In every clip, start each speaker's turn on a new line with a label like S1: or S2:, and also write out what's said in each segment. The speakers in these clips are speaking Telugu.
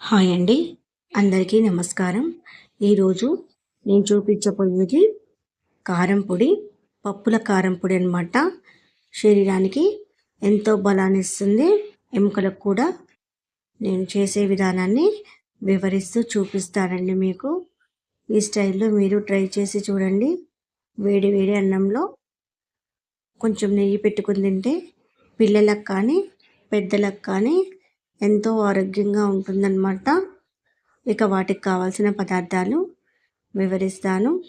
S1: హాయ్ అండి. అందరికీ నమస్కారం. ఈరోజు నేను చూపించబోయేది కారం పొడి పప్పుల కారం పొడి అనమాట శరీరానికి ఎంతో బలాన్ని ఇస్తుంది. ఎముకలకు కూడా నేను చేసే విధానాన్ని వివరిస్తూ చూపిస్తానండి మీకు. ఈ స్టైల్లో మీరు ట్రై చేసి చూడండి. వేడి వేడి అన్నంలో కొంచెం నెయ్యి పెట్టుకుని తింటే పిల్లలకు కానీ పెద్దలకు కానీ ఎంతో ఆరోగ్యంగా ఉంటుందన్నమాట. ఇక వాటికి కావాల్సిన పదార్థాలు వివరిస్తాను.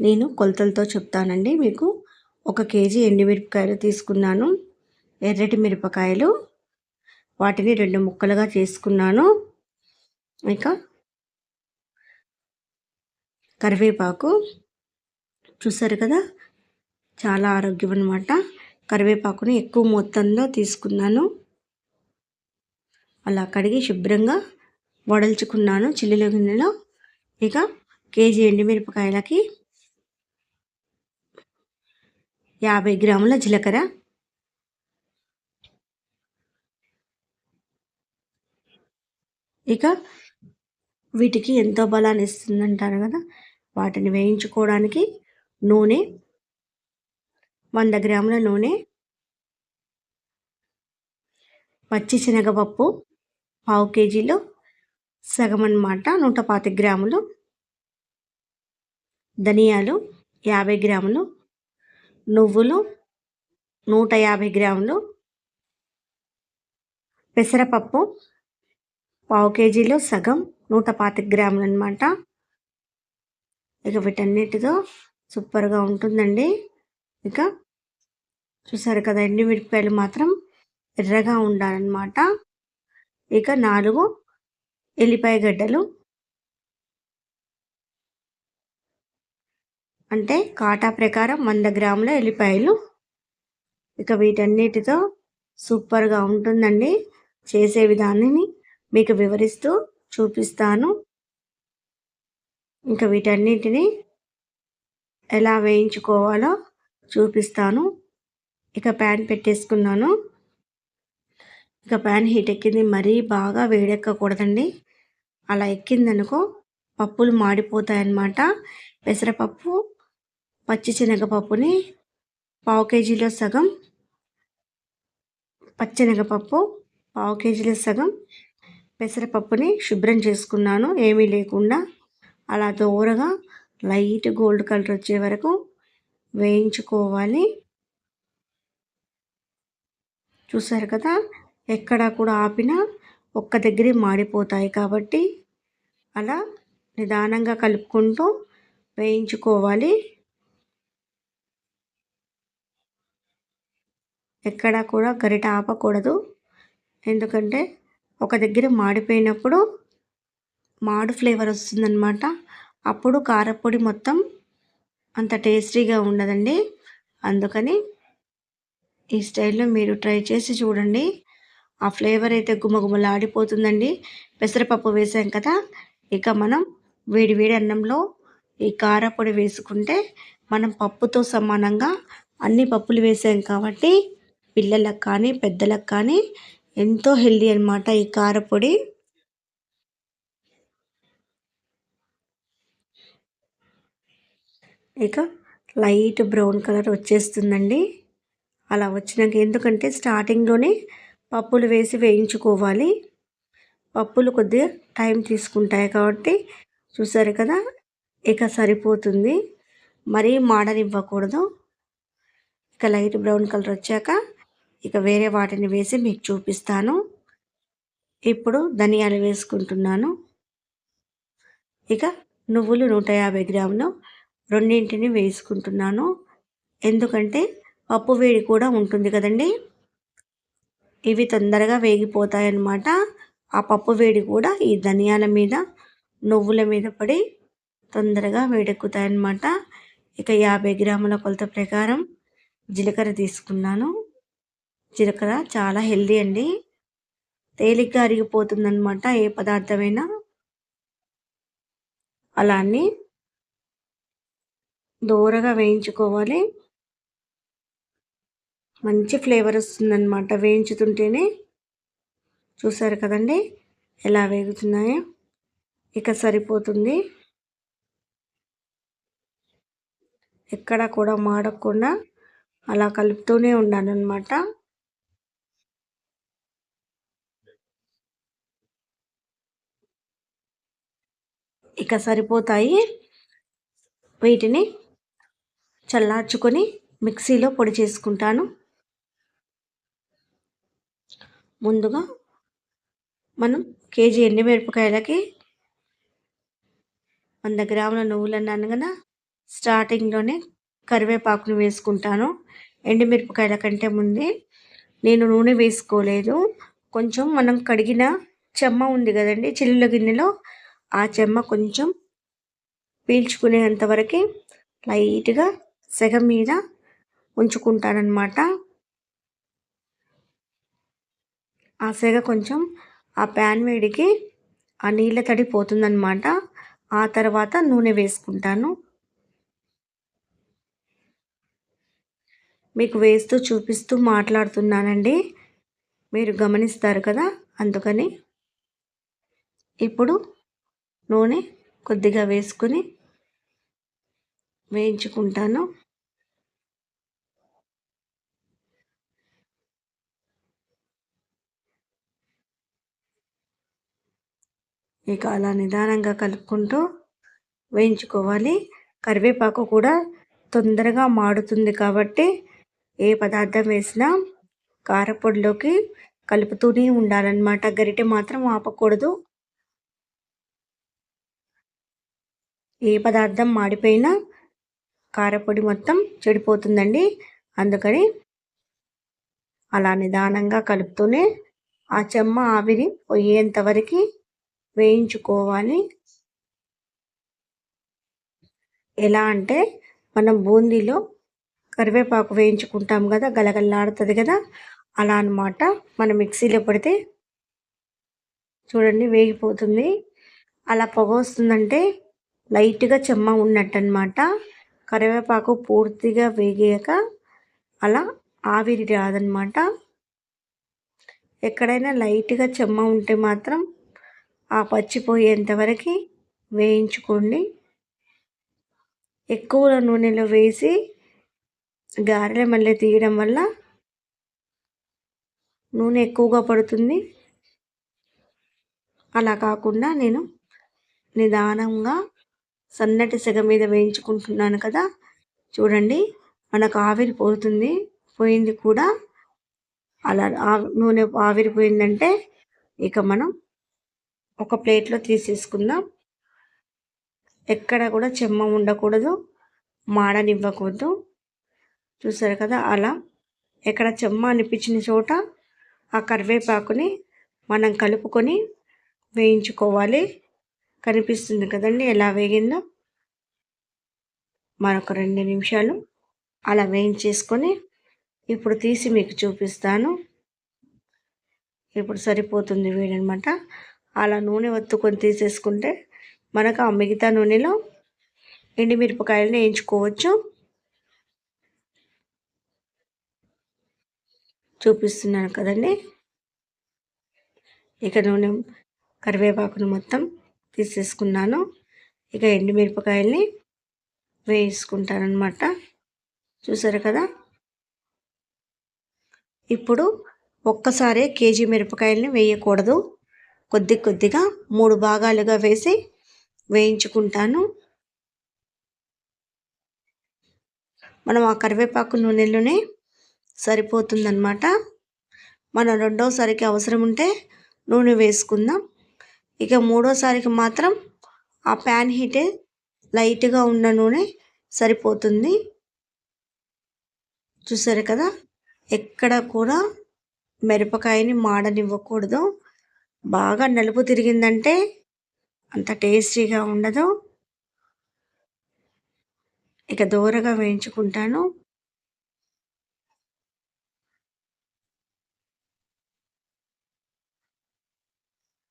S1: నేను కొలతలతో చెప్తానండి. మీకు ఒక కేజీ ఎండుమిరపకాయలు తీసుకున్నాను. ఎర్రటి మిరపకాయలు. వాటిని రెండు ముక్కలుగా చేసుకున్నాను. ఇక కరివేపాకు. చూసారు కదా? చాలా ఆరోగ్యం అనమాట కరివేపాకుని ఎక్కువ మొత్తంలో తీసుకున్నాను. అలా కడిగి శుభ్రంగా వడల్చుకున్నాను చిల్లుల గిన్నెలో. ఇక కేజీ ఎండుమిరపకాయలకి యాభై గ్రాముల జీలకర్ర. ఇక వీటికి ఎంతో బలాన్ని ఇస్తుందంటారు కదా వాటిని వేయించుకోవడానికి నూనె వంద గ్రాముల నూనె పచ్చి శనగపప్పు పావు కేజీలో సగం అన్నమాట నూట పాతిక గ్రాములు ధనియాలు యాభై గ్రాములు నువ్వులు నూట యాభై గ్రాములు పెసరపప్పు పావు కేజీలో సగం నూట పాతిక గ్రాములు అనమాట ఇక వీటన్నిటితో సూపర్గా ఉంటుందండి. ఇక చూసారు కదా ఎండుమిరపకాయలు మాత్రం ఎర్రగా ఉండాలన్నమాట. ఇక నాలుగు ఎల్లిపాయ గడ్డలు. అంటే కాటా ప్రకారం వంద గ్రాముల ఎల్లిపాయలు. ఇక వీటన్నిటితో సూపర్గా ఉంటుందండి. చేసే విధానాన్ని మీకు వివరిస్తూ చూపిస్తాను. ఇంకా వీటన్నిటిని ఎలా వేయించుకోవాలో చూపిస్తాను. ఇక ప్యాన్ పెట్టేసుకున్నాను. ఇక ప్యాన్ హీట్ ఎక్కింది. మరీ బాగా వేడెక్కకూడదండి. అలా ఎక్కిందనుకో పప్పులు మాడిపోతాయన్నమాట. పెసరపప్పు పచ్చి శనగపప్పుని పావు కేజీలో సగం పచ్చనగపప్పు పావు కేజీలో సగం పెసరపప్పుని శుభ్రం చేసుకున్నాను. ఏమీ లేకుండా అలా దూరగా లైట్ గోల్డ్ కలర్ వచ్చే వరకు వేయించుకోవాలి. చూసారు కదా? ఎక్కడ కూడా ఆపినా ఒక్క దగ్గరే మాడిపోతాయి కాబట్టి అలా నిదానంగా కలుపుకుంటూ వేయించుకోవాలి. ఎక్కడ కూడా గరిట ఆపకూడదు. ఎందుకంటే ఒక దగ్గర మాడిపోయినప్పుడు మాడు ఫ్లేవర్ వస్తుందన్నమాట. అప్పుడు కారపొడి మొత్తం అంత టేస్టీగా ఉండదండి. అందుకని ఈ స్టైల్లో మీరు ట్రై చేసి చూడండి. ఆ ఫ్లేవర్ అయితే గుమగుమలాడిపోతుందండి. పెసరపప్పు వేసాం కదా ఇక మనం వేడి వేడి అన్నంలో ఈ కారపొడి వేసుకుంటే మనం పప్పుతో సమానంగా అన్ని పప్పులు వేసాం కాబట్టి పిల్లలకు కానీ పెద్దలకు కానీ ఎంతో హెల్దీ అనమాట ఈ కారపొడి. ఇక లైట్ బ్రౌన్ కలర్ వచ్చేస్తుందండి. అలా వచ్చినాక ఎందుకంటే స్టార్టింగ్లోనే పప్పులు వేసి వేయించుకోవాలి. పప్పులు కొద్దిగా టైం తీసుకుంటాయి కాబట్టి చూసారు కదా ఇక సరిపోతుంది. మరీ మాడనివ్వకూడదు. ఇక లైట్ బ్రౌన్ కలర్ వచ్చాక ఇక వేరే వాటిని వేసి మీకు చూపిస్తాను. ఇప్పుడు ధనియాలు వేసుకుంటున్నాను. ఇక నువ్వులు నూట యాభై గ్రాములు రెండింటిని వేసుకుంటున్నాను. ఎందుకంటే పప్పు వేడి కూడా ఉంటుంది కదండి? ఇవి తొందరగా వేగిపోతాయి అన్నమాట ఆ పప్పు వేడి కూడా ఈ ధనియాల మీద నువ్వుల మీద పడి తొందరగా వేడెక్కుతాయి అన్నమాట ఇక యాభై గ్రాముల కొలత ప్రకారం జీలకర్ర తీసుకున్నాను. జీలకర్ర చాలా హెల్దీ అండి. తేలిగ్గా అరిగిపోతుందన్నమాట ఏ పదార్థమైనా. అలా దూరగా వేయించుకోవాలి. మంచి ఫ్లేవర్ వస్తుందన్నమాట. వేయించుతుంటేనే చూసారు కదండి? ఎలా వేగుతున్నాయో. ఇక సరిపోతుంది. ఎక్కడ కూడా మాడకుండా అలా కలుపుతూనే ఉన్నాను అనమాట ఇక సరిపోతాయి. వీటిని చల్లార్చుకొని మిక్సీలో పొడి చేసుకుంటాను. ముందుగా మనం కేజీ ఎండుమిరపకాయలకి వంద గ్రాముల నువ్వులు అన్నాను కదా స్టార్టింగ్లోనే కరివేపాకును వేసుకుంటాను. ఎండుమిరపకాయల కంటే ముందే నేను నూనె వేసుకోలేదు. కొంచెం మనం కడిగిన చెమ్మ ఉంది కదండి చిల్లుల గిన్నెలో ఆ చెమ్మ కొంచెం పీల్చుకునేంత వరకు లైట్గా సెగ మీద ఉంచుకుంటానమాట ఆ సెగ కొంచెం ఆ ప్యాన్ వేడికి ఆ నీళ్ళ తడి పోతుందన్నమాట. ఆ తర్వాత నూనె వేసుకుంటాను. మీకు వేస్తూ చూపిస్తూ మాట్లాడుతున్నానండి. మీరు గమనిస్తారు కదా? అందుకని ఇప్పుడు నూనె కొద్దిగా వేసుకుని వేయించుకుంటాను. ఇక అలా నిదానంగా కలుపుకుంటూ వేయించుకోవాలి. కరివేపాకు కూడా తొందరగా మాడుతుంది కాబట్టి ఏ పదార్థం వేసినా కారపొడిలోకి కలుపుతూనే ఉండాలన్నమాట. గరిటె మాత్రం ఆపకూడదు. ఏ పదార్థం మాడిపోయినా కారపొడి మొత్తం చెడిపోతుందండి. అందుకని అలా నిదానంగా కలుపుతూనే ఆ చెమ్మ ఆవిరి పోయేంత వరకు వేయించుకోవాలి. ఎలా అంటే మనం బూందీలో కరివేపాకు వేయించుకుంటాం కదా గలగల్లాడుతుంది కదా అలా అనమాట మనం మిక్సీలో పడితే చూడండి వేగిపోతుంది. అలా పొగ వస్తుందంటే లైట్గా చెమ్మ ఉన్నట్టు అనమాట కరివేపాకు పూర్తిగా వేగాక అలా ఆవిరి రాదనమాట ఎక్కడైనా లైట్గా చెమ్మ ఉంటే మాత్రం ఆ పచ్చిపోయేంతవరకు వేయించుకోండి. ఎక్కువ నూనెలో వేసి గారెల మళ్ళీ తీయడం వల్ల నూనె ఎక్కువగా పడుతుంది. అలా కాకుండా నేను నిదానంగా సన్నటి సెగ మీద వేయించుకుంటున్నాను కదా. చూడండి మనకు ఆవిరి పోతుంది. పోయింది కూడా అలా నూనె ఆవిరిపోయిందంటే ఇక మనం ఒక ప్లేట్లో తీసేసుకుందాం. ఎక్కడ కూడా చెమ్మ ఉండకూడదు. మాడనివ్వకూడదు. చూసారు కదా అలా. ఎక్కడ చెమ్మ అనిపించిన చోట ఆ కరివేపాకుని మనం కలుపుకొని వేయించుకోవాలి. కనిపిస్తుంది కదండి ఎలా వేగిందో. మరొక రెండు నిమిషాలు అలా వేయించేసుకొని ఇప్పుడు తీసి మీకు చూపిస్తాను. ఇప్పుడు సరిపోతుంది వేడనమాట. అలా నూనె ఒత్తుకొని తీసేసుకుంటే మనకు ఆ మిగతా నూనెలో ఎండిమిరపకాయలను వేయించుకోవచ్చు. చూపిస్తున్నాను కదండి. ఇక నూనె కరివేపాకును మొత్తం తీసేసుకున్నాను. ఇక ఎండుమిరపకాయల్ని వేసుకుంటానమాట చూసారు కదా? ఇప్పుడు ఒక్కసారే కేజీ మిరపకాయలని వేయకూడదు. కొద్ది కొద్దిగా మూడు భాగాలుగా వేసి వేయించుకుంటాను. మనం ఆ కరివేపాకు నూనెలోనే సరిపోతుందన్నమాట. మనం రెండోసారికి అవసరం ఉంటే నూనె వేసుకుందాం. ఇక మూడోసారికి మాత్రం ఆ ప్యాన్ హీటే లైట్గా ఉన్న నూనె సరిపోతుంది. చూసారు కదా? ఎక్కడ కూడా మిరపకాయని మాడనివ్వకూడదు. బాగా నలుపు తిరిగిందంటే అంత టేస్టీగా ఉండదు. ఇక దూరగా వేయించుకుంటాను.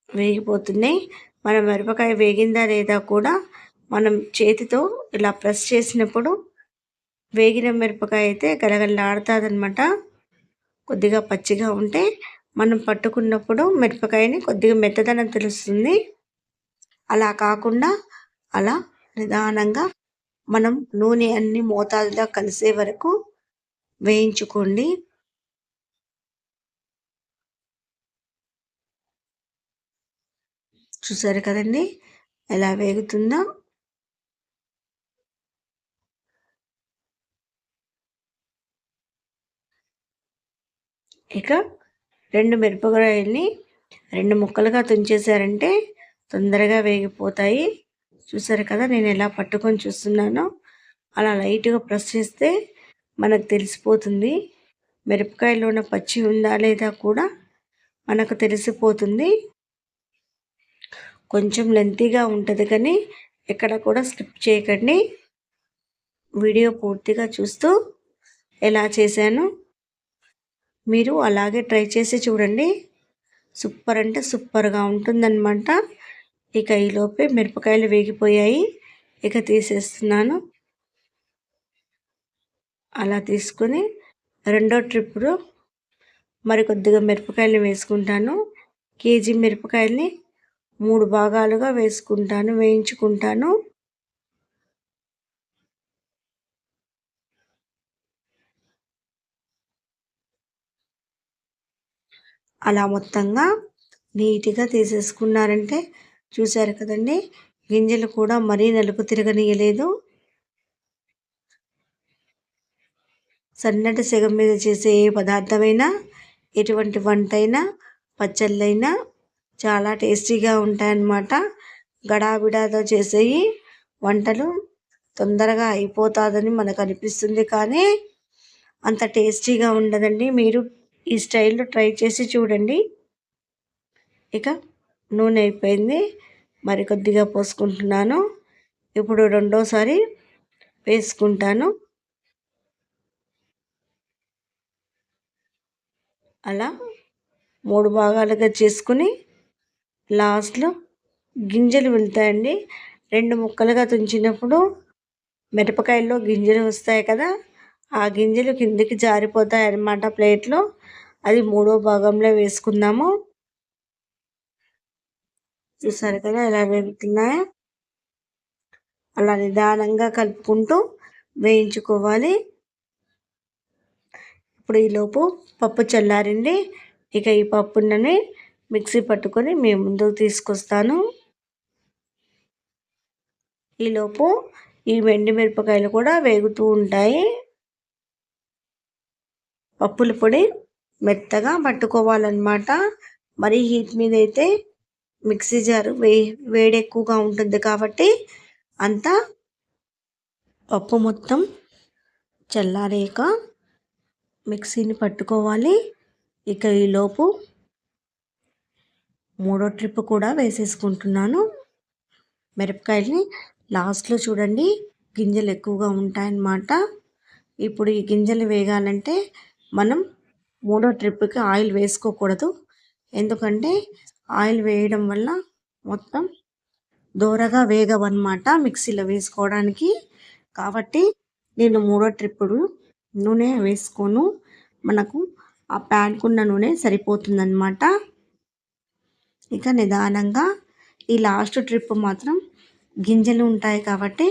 S1: వేగిపోతున్నాయి మన మిరపకాయ వేగిందా లేదా కూడా మనం చేతితో ఇలా ప్రెస్ చేసినప్పుడు వేగిన మిరపకాయ అయితే గలగలలాడుతుంది అనమాట కొద్దిగా పచ్చిగా ఉంటే మనం పట్టుకున్నప్పుడు మిరపకాయని కొద్దిగా మెత్తదనం తెలుస్తుంది. అలా కాకుండా అలా నిదానంగా మనం నూనె అన్ని మోతాదుగా కలిసే వరకు వేయించుకోండి. చూసారు కదండి? ఎలా వేగుతుందో? ఇక రెండు మిరపకాయల్ని రెండు ముక్కలుగా తుంచేసారంటే తొందరగా వేగిపోతాయి. చూసారు కదా నేను ఎలా పట్టుకొని చూస్తున్నానో? అలా లైట్గా ప్రెస్ చేస్తే మనకు తెలిసిపోతుంది. మిరపకాయలో ఉన్న పచ్చి ఉందా లేదా కూడా మనకు తెలిసిపోతుంది. కొంచెం లెంతీగా ఉంటుంది కానీ ఎక్కడ కూడా స్కిప్ చేయకండి. వీడియో పూర్తిగా చూస్తూ ఎలా చేశాను? మీరు అలాగే ట్రై చేసి చూడండి. సూపర్ అంటే సూపర్గా ఉంటుందన్నమాట. ఇక ఈలోపే మిరపకాయలు వేగిపోయాయి. ఇక తీసేస్తున్నాను. అలా తీసుకొని రెండో ట్రిప్లో మరి కొద్దిగా మిరపకాయలు వేసుకుంటాను. కేజీ మిరపకాయల్ని మూడు భాగాలుగా వేసుకుంటాను వేయించుకుంటాను. అలా మొత్తంగా నీట్గా తీసేసుకున్నారంటే చూశారు కదండి గింజలు కూడా మరీ నలుపు తిరగనీయలేదు. సన్నటి సెగ మీద చేసే ఏ పదార్థమైనా ఎటువంటి వంట అయినా పచ్చళ్ళైనా చాలా టేస్టీగా ఉంటాయన్నమాట. గడాబిడాతో చేసేవి వంటలు తొందరగా అయిపోతుందని మనకు అనిపిస్తుంది కానీ అంత టేస్టీగా ఉండదండి. మీరు ఈ స్టైల్లో ట్రై చేసి చూడండి. ఇక నూనె అయిపోయింది. మరి కొద్దిగా పోసుకుంటున్నాను. ఇప్పుడు రెండోసారి వేసుకుంటాను. అలా మూడు భాగాలుగా చేసుకుని లాస్ట్లో గింజలు వెళ్తాయండి. రెండు ముక్కలుగా తుంచినప్పుడు మిరపకాయల్లో గింజలు వస్తాయి కదా ఆ గింజలు కిందికి జారిపోతాయి అన్నమాట ప్లేట్లో. అది మూడో భాగంలో వేసుకుందాము. చూసారు కదా ఎలా వేగుతున్నాయో అలా నిదానంగా కలుపుకుంటూ వేయించుకోవాలి. ఇప్పుడు ఈలోపు పప్పు చల్లారండి ఇక ఈ పప్పుని మిక్సీ పట్టుకొని మేము ముందుకు తీసుకొస్తాను. ఈలోపు ఈ వెండి మిరపకాయలు కూడా వేగుతూ ఉంటాయి. పప్పుల పొడి మెత్తగా పట్టుకోవాలన్నమాట. మరి హీట్ మీద అయితే మిక్సీ జారు వే వేడి ఎక్కువగా ఉంటుంది కాబట్టి అంతా పప్పు మొత్తం చల్లారేక మిక్సీని పట్టుకోవాలి. ఇక ఈలోపు మూడో ట్రిప్ కూడా వేసేసుకుంటున్నాను. మిరపకాయలని లాస్ట్లో చూడండి గింజలు ఎక్కువగా ఉంటాయన్నమాట. ఇప్పుడు ఈ గింజలు వేగాలంటే మనం మూడో ట్రిప్కి ఆయిల్ వేసుకోకూడదు. ఎందుకంటే ఆయిల్ వేయడం వల్ల మొత్తం దూరగా వేగవన్నమాట మిక్సీలో వేసుకోవడానికి. కాబట్టి నేను మూడో ట్రిప్పుడు నూనె వేసుకోను. మనకు ఆ ప్యాన్కున్న నూనె సరిపోతుందన్నమాట. ఇక నిదానంగా ఈ లాస్ట్ ట్రిప్ మాత్రం గింజలు ఉంటాయి కాబట్టి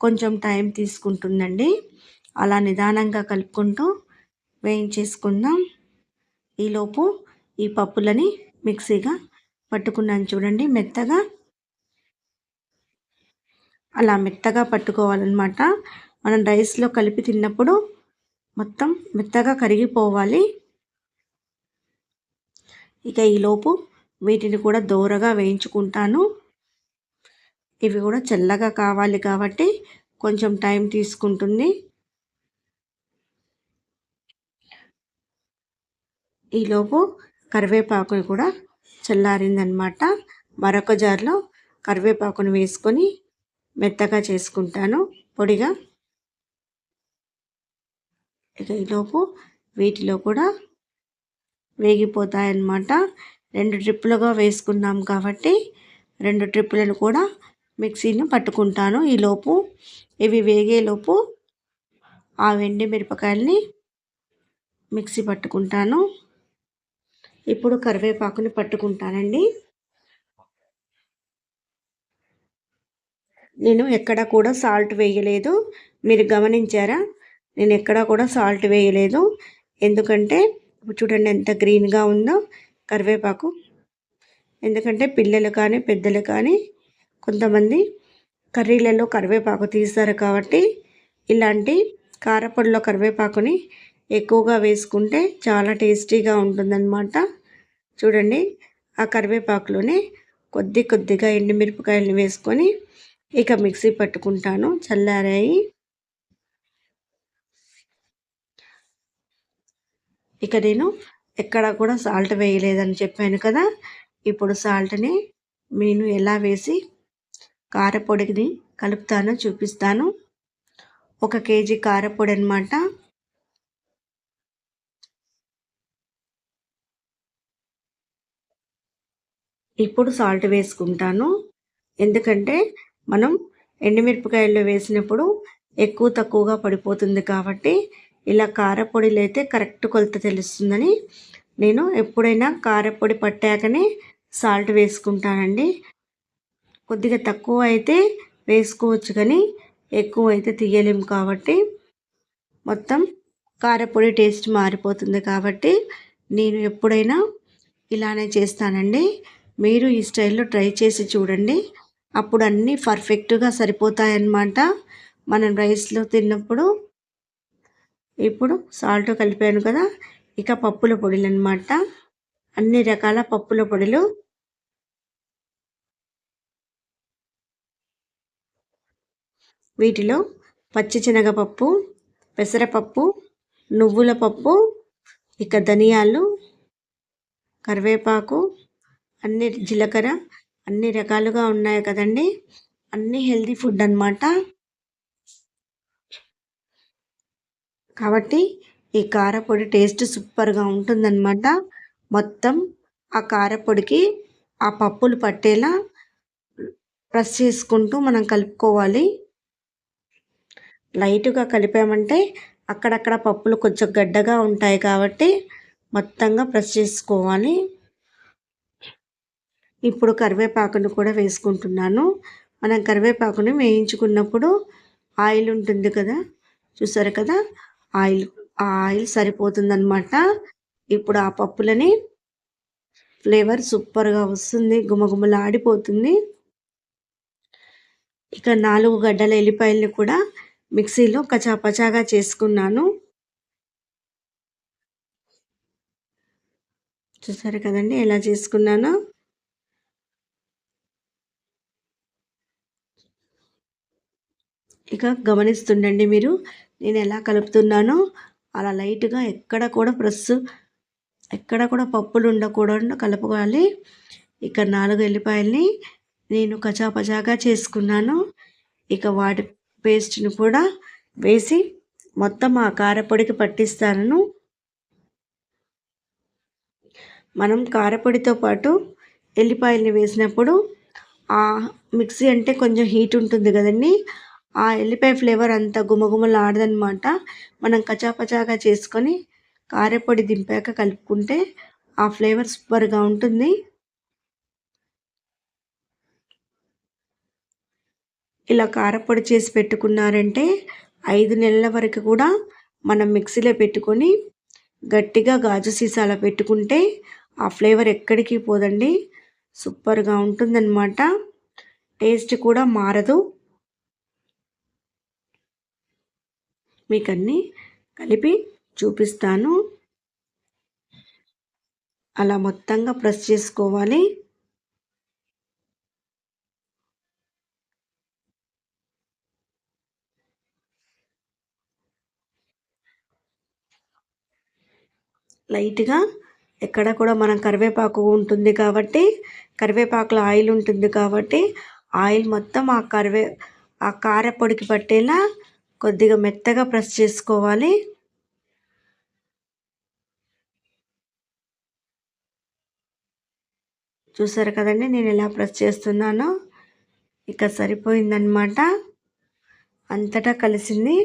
S1: కొంచెం టైం తీసుకుంటుందండి. అలా నిదానంగా కలుపుకుంటూ వేయించేసుకుందాం. ఈలోపు ఈ పప్పులని మిక్సీగా పట్టుకున్నాను చూడండి మెత్తగా. అలా మెత్తగా పట్టుకోవాలన్నమాట. మనం రైస్లో కలిపి తిన్నప్పుడు మొత్తం మెత్తగా కరిగిపోవాలి. ఇక ఈలోపు వీటిని కూడా దోరగా వేయించుకుంటాను. ఇవి కూడా చల్లగా కావాలి కాబట్టి కొంచెం టైం తీసుకుంటుంది. ఈలోపు కరివేపాకుని కూడా చల్లారిందనమాట. మరొక జార్లో కరివేపాకుని వేసుకొని మెత్తగా చేసుకుంటాను. పొడిగా. ఇక ఈలోపు వీటిలో కూడా వేగిపోతాయన్నమాట రెండు ట్రిప్పులుగా వేసుకున్నాం కాబట్టి రెండు ట్రిప్పులను కూడా మిక్సీని పట్టుకుంటాను. ఈలోపు ఇవి వేగేలోపు ఆ వెండి మిరపకాయల్ని మిక్సీ పట్టుకుంటాను. ఇప్పుడు కరివేపాకుని పట్టుకుంటానండి. నేను ఎక్కడ కూడా సాల్ట్ వేయలేదు. మీరు గమనించారా? నేను ఎక్కడా కూడా సాల్ట్ వేయలేదు. ఎందుకంటే చూడండి ఎంత గ్రీన్గా ఉందో కరివేపాకు. ఎందుకంటే పిల్లలు కానీ పెద్దలు కానీ కొంతమంది కర్రీలలో కరివేపాకు తీస్తారు కాబట్టి ఇలాంటి కారపొడిలో కరివేపాకుని ఎక్కువగా వేసుకుంటే చాలా టేస్టీగా ఉంటుందన్నమాట. చూడండి ఆ కరివేపాకులోనే కొద్ది కొద్దిగా ఎండుమిరపకాయలను వేసుకొని ఇక మిక్సీ పట్టుకుంటాను. చల్లారాయి. ఇక నేను ఎక్కడ కూడా సాల్ట్ వేయలేదని చెప్పాను కదా ఇప్పుడు సాల్ట్ని నేను ఎలా వేసి కారపొడిని కలుపుతానో చూపిస్తాను. ఒక కేజీ కారపొడి అనమాట ఇప్పుడు సాల్ట్ వేసుకుంటాను. ఎందుకంటే మనం ఎండుమిరపకాయల్లో వేసినప్పుడు ఎక్కువ తక్కువగా పడిపోతుంది కాబట్టి ఇలా కారపొడిలు అయితే కరెక్ట్ కొలత తెలుస్తుందని నేను ఎప్పుడైనా కారపొడి పట్టాకనే సాల్ట్ వేసుకుంటానండి. కొద్దిగా తక్కువ అయితే వేసుకోవచ్చు కానీ ఎక్కువ అయితే తీయలేము కాబట్టి మొత్తం కారపొడి టేస్ట్ మారిపోతుంది కాబట్టి నేను ఎప్పుడైనా ఇలానే చేస్తానండి. మీరు ఈ స్టైల్లో ట్రై చేసి చూడండి. అప్పుడు అన్నీ పర్ఫెక్ట్గా సరిపోతాయన్నమాట. మనం రైస్లో తిన్నప్పుడు ఇప్పుడు సాల్ట్ కలిపాను కదా ఇక పప్పుల పొడిలు అనమాట అన్ని రకాల పప్పుల పొడిలు. వీటిలో పచ్చిశనగపప్పు పెసరపప్పు నువ్వుల పప్పు ఇక ధనియాలు కరివేపాకు అన్ని జీలకర్ర అన్ని రకాలుగా ఉన్నాయి కదండి. అన్ని హెల్తీ ఫుడ్ అనమాట కాబట్టి ఈ కారపొడి టేస్ట్ సూపర్గా ఉంటుందన్నమాట. మొత్తం ఆ కారపొడికి ఆ పప్పులు పట్టేలా ప్రెస్ చేసుకుంటూ మనం కలుపుకోవాలి. లైట్గా కలిపామంటే అక్కడక్కడ పప్పులు కొంచెం గడ్డగా ఉంటాయి కాబట్టి మొత్తంగా ప్రెస్ చేసుకోవాలి. ఇప్పుడు కరివేపాకును కూడా వేసుకుంటున్నాను. మనం కరివేపాకుని వేయించుకున్నప్పుడు ఆయిల్ ఉంటుంది కదా చూసారు కదా? ఆయిల్ ఆ ఆయిల్ సరిపోతుందన్నమాట. ఇప్పుడు ఆ పప్పులని ఫ్లేవర్ సూపర్గా వస్తుంది గుమగుమలాడిపోతుంది. ఇక నాలుగు గడ్డల ఎల్లిపాయల్ని కూడా మిక్సీలో కచాపచాగా చేసుకున్నాను. చూసారు కదండి ఎలా చేసుకున్నానో? ఇక గమనిస్తుండండి మీరు. నేను ఎలా కలుపుతున్నానో అలా లైట్గా ఎక్కడ కూడా ప్రెస్ ఎక్కడ కూడా పప్పులు ఉండకూడదు కలుపుకోవాలి. ఇక నాలుగు ఎల్లిపాయల్ని నేను కచాపచాగా చేసుకున్నాను. ఇక వాటి పేస్ట్ని కూడా వేసి మొత్తం ఆ కారపొడికి పట్టిస్తాను. మనం కారపొడితో పాటు ఎల్లిపాయల్ని వేసినప్పుడు ఆ మిక్సీ అంటే కొంచెం హీట్ ఉంటుంది కదండి ఆ ఎల్లిపాయ ఫ్లేవర్ అంత గుమగుమలాడదనమాట మనం కచాపచాగా చేసుకొని కారపొడి దింపాక కలుపుకుంటే ఆ ఫ్లేవర్ సూపర్గా ఉంటుంది. ఇలా కారపొడి చేసి పెట్టుకున్నారంటే ఐదు నెలల వరకు కూడా మనం మిక్సీలో పెట్టుకొని గట్టిగా గాజు సీసాలో పెట్టుకుంటే ఆ ఫ్లేవర్ ఎక్కడికి పోదండి. సూపర్గా ఉంటుందన్నమాట. టేస్ట్ కూడా మారదు. మీకు అన్నీ కలిపి చూపిస్తాను. అలా మొత్తంగా ప్రెస్ చేసుకోవాలి. లైట్గా ఎక్కడ కూడా మనం కరివేపాకు ఉంటుంది కాబట్టి కరివేపాకులో ఆయిల్ ఉంటుంది కాబట్టి ఆయిల్ మొత్తం ఆ కరివే ఆ కారపొడికి పట్టేలా కొద్దిగా మెత్తగా ప్రెస్ చేసుకోవాలి. చూసారు కదండి నేను ఎలా ప్రెస్ చేస్తున్నానో? ఇక సరిపోయిందనమాట అంతటా కలిసింది.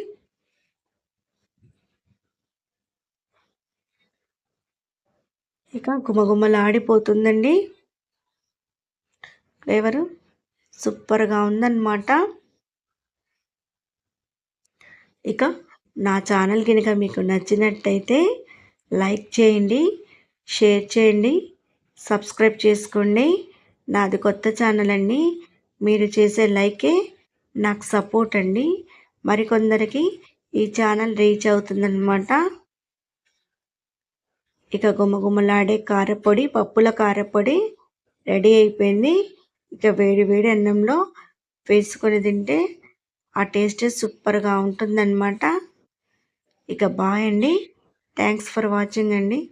S1: ఇక గుమగుమలాడిపోతుందండి. ఫ్లేవరు సూపర్గా ఉందన్నమాట. ఇక నా ఛానల్ కనుక మీకు నచ్చినట్టయితే లైక్ చేయండి షేర్ చేయండి సబ్స్క్రైబ్ చేసుకోండి. నాది కొత్త ఛానల్ అండి. మీరు చేసే లైకే నాకు సపోర్ట్ అండి. మరికొందరికి ఈ ఛానల్ రీచ్ అవుతుందన్నమాట. ఇక గుమగుమలాడే కారపొడి పప్పుల కారపొడి రెడీ అయిపోయింది. ఇక వేడి వేడి అన్నంలో వేసుకొని తింటే ఆ టేస్ట్ సూపర్గా ఉంటుందన్నమాట. ఇక బాయ్ అండి. థ్యాంక్స్ ఫర్ వాచింగ్ అండి.